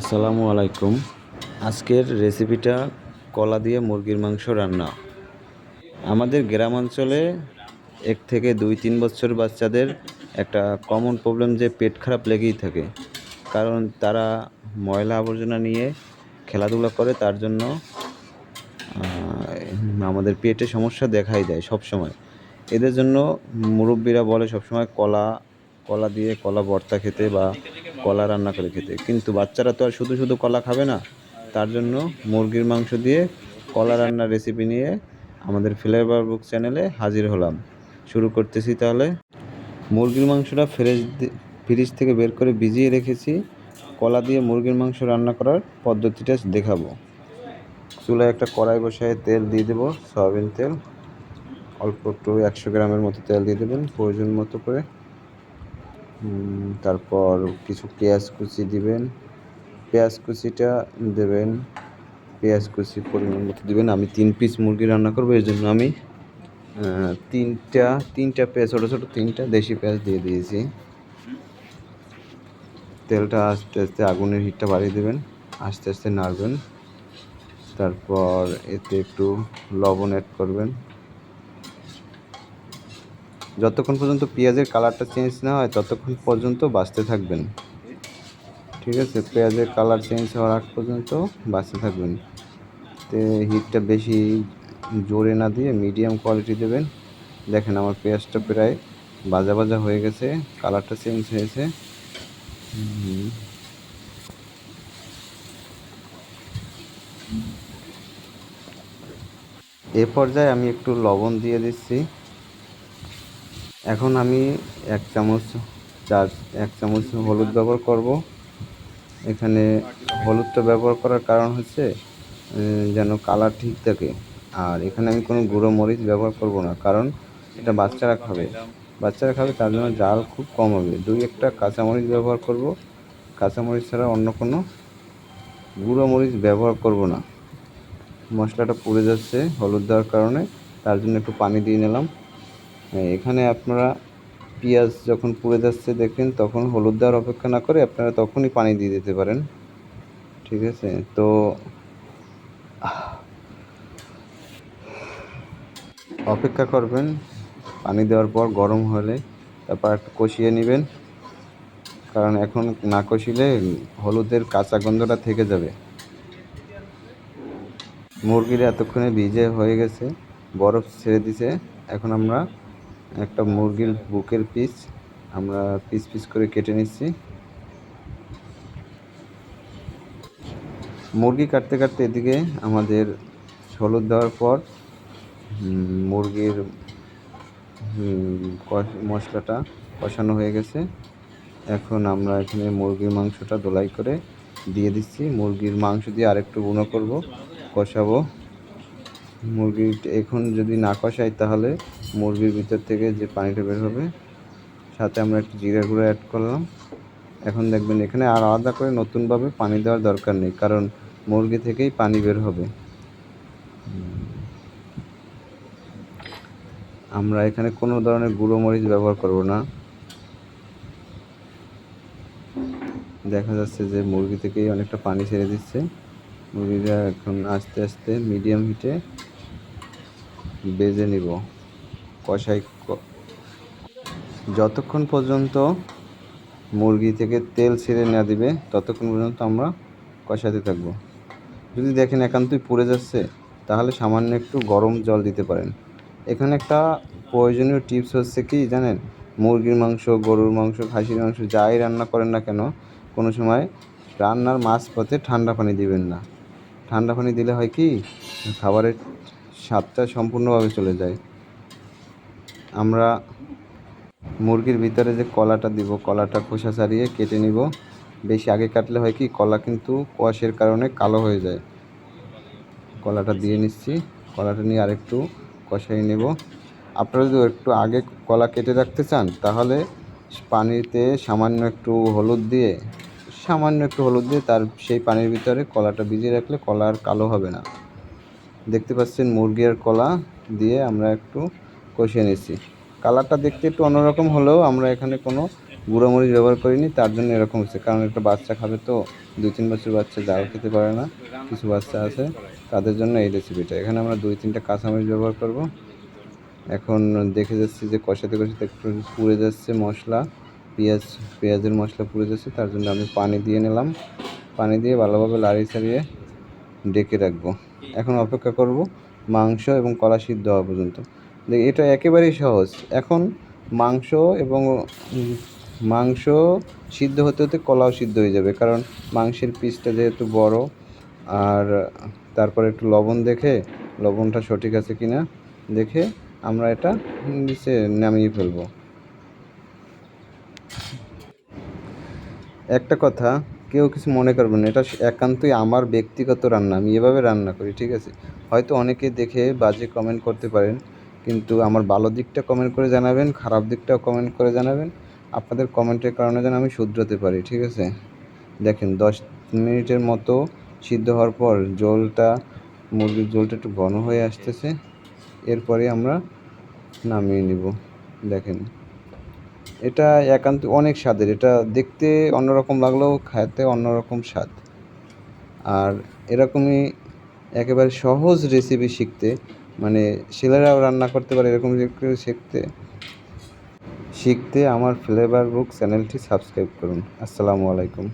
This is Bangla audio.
আসসালামু আলাইকুম। আজকের রেসিপিটা কলা দিয়ে মুরগির মাংস রান্না। আমাদের গ্রাম অঞ্চলে এক থেকে দুই তিন বছর বাচ্চাদের একটা কমন প্রবলেম যে পেট খারাপ লেগেই থাকে। কারণ তারা ময়লা আবর্জনা নিয়ে খেলাধুলা করে, তার জন্য আমাদের পেটে সমস্যা দেখাই দেয় সব সময় এদের জন্য মুরব্বীরা বলে সবসময় কলা কলা দিয়ে কলা ভর্তা খেতে বা কলা রান্না করে খেতে। কিন্তু বাচ্চারা তো আর শুধু শুধু কলা খাবে না, তার জন্য মুরগির মাংস দিয়ে কলা রান্নার রেসিপি নিয়ে আমাদের ফ্লেভার বুক চ্যানেলে হাজির হলাম। শুরু করতেছি তাহলে। মুরগির মাংসটা ফ্রেশ ফ্রিজ থেকে বের করে ভিজিয়ে রেখেছি। কলা দিয়ে মুরগির মাংস রান্না করার পদ্ধতিটা দেখাবো। চুলায় একটা কড়াই বসায় তেল দিয়ে দেবো, সয়াবিন তেল। অল্প একটু একশো গ্রামের মতো তেল দিয়ে দেবেন, প্রয়োজন মতো করে। তারপর কিছু পেঁয়াজ কুচি দিবেন। পেঁয়াজ কুচিটা দেবেন। পেঁয়াজ কুচি পরিমাণ মতো দেবেন। আমি তিন পিস মুরগি রান্না করব, এই জন্য আমি তিনটা তিনটা পেঁয়াজ, ছোটো ছোটো তিনটা দেশি পেঁয়াজ দিয়ে দিয়েছি। তেলটা আস্তে আস্তে আগুনের হিটটা বাড়িয়ে দেবেন। আস্তে আস্তে নাড়বেন। তারপর এতে একটু লবণ অ্যাড করবেন। যতক্ষণ পর্যন্ত পেঁয়াজের কালারটা চেঞ্জ না হয়, ততক্ষণ পর্যন্ত বাঁচতে থাকবেন। ঠিক আছে? পেঁয়াজের কালার চেঞ্জ হওয়ার আগ পর্যন্ত বাঁচতে থাকবেন। তে হিটটা বেশি জোরে না দিয়ে মিডিয়াম কোয়ালিটি দেবেন। দেখেন আমার পেঁয়াজটা প্রায় বাজা বাজা হয়ে গেছে, কালারটা চেঞ্জ হয়েছে। এ পর্যায়ে আমি একটু লবণ দিয়ে দিচ্ছি। এখন আমি এক চামচ চার, এক চামচ হলুদ ব্যবহার করব। এখানে হলুদটা ব্যবহার করার কারণ হচ্ছে যেন কালার ঠিক থাকে। আর এখানে আমি কোনো গুঁড়ো মরিচ ব্যবহার করব না, কারণ এটা বাচ্চারা খাবে। বাচ্চারা খাবে, তার জন্য জাল খুব কম হবে। দুই একটা কাঁচামরিচ ব্যবহার করব। কাঁচামরিচ ছাড়া অন্য কোনো গুঁড়ো মরিচ ব্যবহার করব না। মশলাটা পুড়ে যাচ্ছে হলুদ দেওয়ার কারণে, তার জন্য একটু পানি দিয়ে নিলাম। এখানে আপনারা পেঁয়াজ যখন পুড়ে যাচ্ছে দেখেন তখন হলুদ দেওয়ার অপেক্ষা না করে আপনারা তখনই পানি দিয়ে দিতে পারেন। ঠিক আছে? তো, অপেক্ষা করবেন। পানি দেওয়ার পর গরম হলে তারপর একটু কষিয়ে নেবেন। কারণ এখন না কষিলে হলুদের কাঁচা গন্ধটা থেকে যাবে। মুরগির এতক্ষণে ভিজে হয়ে গেছে, বরফ ছেড়ে দিছে। এখন আমরা একটা মুরগির বুকের পিস। আমরা পিস পিস করে কেটে নিচ্ছি। মুরগি কাটতে কাটতে এদিকে আমাদের হলুদ দেওয়ার পর মুরগির মশলাটা কষানো হয়ে গেছে। এখন আমরা এখানে মুরগির মাংসটা দোলাই করে দিয়ে দিচ্ছি। মুরগির মাংস দিয়ে আরেকটু গুঁড়ো করব, কষাবো। মুরগি এখন যদি না কষাই তাহলে মুরগির ভিতর থেকে যে পানিটা বের হবে, সাথে আমরা একটু জিরা গুঁড়ো অ্যাড করলাম। এখন দেখবেন এখানে আর আলাদা করে নতুনভাবে পানি দেওয়ার দরকার নেই, কারণ মুরগি থেকেই পানি বের হবে। আমরা এখানে কোনো ধরনের গুঁড়ো মরিচ ব্যবহার করব না। দেখা যাচ্ছে যে মুরগি থেকেই অনেকটা পানি ছেড়ে দিচ্ছে। মুরগিটা এখন আস্তে আস্তে মিডিয়াম হিটে বেজে নিব। কষাই যতক্ষণ পর্যন্ত মুরগি থেকে তেল ছেড়ে না দিবে, ততক্ষণ পর্যন্ত আমরা কষাতে থাকব। যদি দেখেন একান্তই পুড়ে যাচ্ছে, তাহলে সামান্য একটু গরম জল দিতে পারেন। এখানে একটা প্রয়োজনীয় টিপস হচ্ছে কি জানেন? মুরগির মাংস, গরুর মাংস, খাসির মাংস যাই রান্না করেন না কেন, কোনো সময় রান্নার মাঝপথে ঠান্ডা পানি দিবেন না। ঠান্ডা পানি দিলে হয় কি, খাবারের স্বাদটা সম্পূর্ণভাবে চলে যায়। আমরা মুরগির ভিতরে যে কলাটা দিব, কলাটা খোসা ছাড়িয়ে কেটে নিব। বেশি আগে কাটলে হয় কি, কলা কিন্তু কোয়াশের কারণে কালো হয়ে যায়। কলাটা দিয়ে নিচ্ছি, কলাটা নিয়ে আরেকটু কষাই নেব। আপনারা যদি একটু আগে কলা কেটে রাখতে চান, তাহলে পানিতে সামান্য একটু হলুদ দিয়ে, সামান্য একটু হলুদ দিয়ে তার সেই পানির ভিতরে কলাটা ভিজিয়ে রাখলে কলা আর কালো হবে না। দেখতে পাচ্ছেন মুরগি আর কলা দিয়ে আমরা একটু কষিয়ে নিচ্ছি। কালারটা দেখতে একটু অন্যরকম হলেও আমরা এখানে কোনো গুঁড়ো মরিচ ব্যবহার করিনি, তার জন্য এরকম হচ্ছে। কারণ একটা বাচ্চা খাবে তো, দুই তিন বছর বাচ্চা জাল খেতে পারে না, কিছু বাচ্চা আছে, তাদের জন্য এই রেসিপিটা এখানে আমরা দুই তিনটা কাঁচামরিচ ব্যবহার করব। এখন দেখে যাচ্ছি যে কষাতে কষাতে একটু পুড়ে যাচ্ছে মশলা, পেঁয়াজ, পেঁয়াজের মশলা পুড়ে যাচ্ছে, তার জন্য আমি পানি দিয়ে নিলাম। পানি দিয়ে ভালোভাবে লাড়িয়ে ছাড়িয়ে ডেকে রাখব। এখন অপেক্ষা করব মাংস এবং কলা সিদ্ধ হওয়া পর্যন্ত। এটা একেবারেই সহজ। এখন মাংস এবং মাংস সিদ্ধ হতে হতে কলাও সিদ্ধ হয়ে যাবে। কারণ মাংসের পিসটা যেহেতু বড়, আর তারপরে একটু লবণ দেখে, লবণটা সঠিক আছে কিনা দেখে আমরা এটা নিচে নামিয়ে ফেলব। একটা কথা, কেউ কিছু মনে করবেন না, এটা একান্তই আমার ব্যক্তিগত রান্না, আমি এভাবে রান্না করি, ঠিক আছে? হয়তো অনেকে দেখে বাজে কমেন্ট করতে পারেন কিন্তু আমার ভালো দিকটা কমেন্ট করে জানাবেন, খারাপ দিকটাও কমেন্ট করে জানাবেন। আপনাদের কমেন্টের কারণে যেন আমি শুধরাতে পারি, ঠিক আছে? দেখেন, দশ মিনিটের মতো সিদ্ধ হওয়ার পর জলটা, মুরগির জলটা একটু ঘন হয়ে আসতেছে। এরপরে আমরা নামিয়ে নিব। দেখেন, এটা একান্ত অনেক স্বাদের। এটা দেখতে অন্যরকম লাগলেও খেতে অন্যরকম স্বাদ। আর এরকমই একেবারে সহজ রেসিপি শিখতে মানে ছেলেরাও রান্না করতে পারে এরকম কেউ শিখতে শিখতে আমার ফ্লেভার বুক চ্যানেলটি সাবস্ক্রাইব করুন। আসসালামু আলাইকুম।